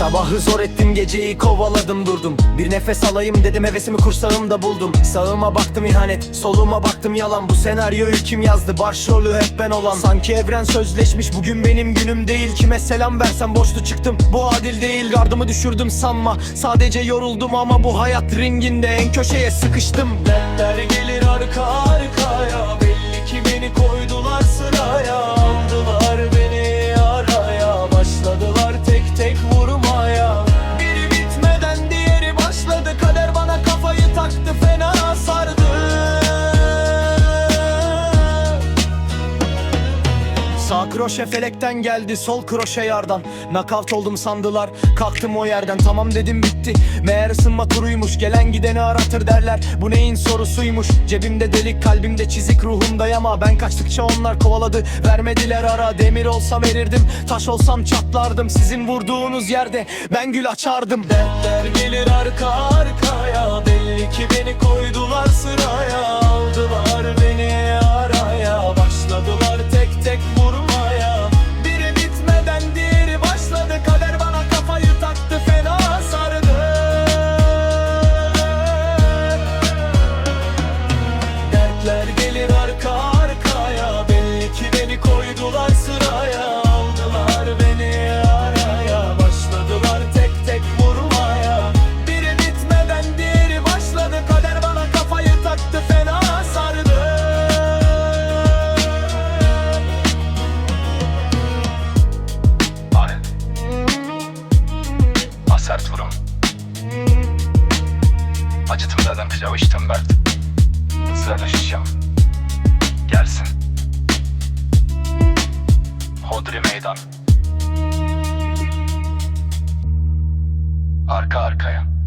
Sabahı zor ettim geceyi kovaladım durdum. Bir nefes alayım dedim hevesimi kursağımda buldum. Sağıma baktım ihanet soluma baktım yalan. Bu senaryoyu kim yazdı? Başrolü hep ben olan. Sanki evren sözleşmiş bugün benim günüm değil. Kime selam versem boştu çıktım bu adil değil. Gardımı düşürdüm sanma sadece yoruldum ama bu hayat ringinde. En köşeye sıkıştım. Dertler gelir arka arkaya kroşe felekten geldi sol kroşe yardan. Nakavt oldum sandılar kalktım o yerden. Tamam dedim bitti. Meğer ısınma turuymuş Gelen gideni aratır derler. Bu neyin sorusuymuş? Cebimde delik kalbimde çizik ruhumda yama Ben kaçtıkça onlar kovaladı vermediler ara. Demir olsam erirdim taş olsam çatlardım. Sizin vurduğunuz yerde ben gül açardım. Dertler gelir arka arkaya Belli ki beni koydular Dertler gelir arka arkaya Belli ki beni koydular sıraya Aldılar beni araya Başladılar tek tek vurmaya Biri bitmeden diğeri başladı Kader bana kafayı taktı fena sardı Lanet. Asert vurum. Acıtım dedim pilav içtim Bert tanışacağım Gelsin. Hodri meydan. Arka arkaya.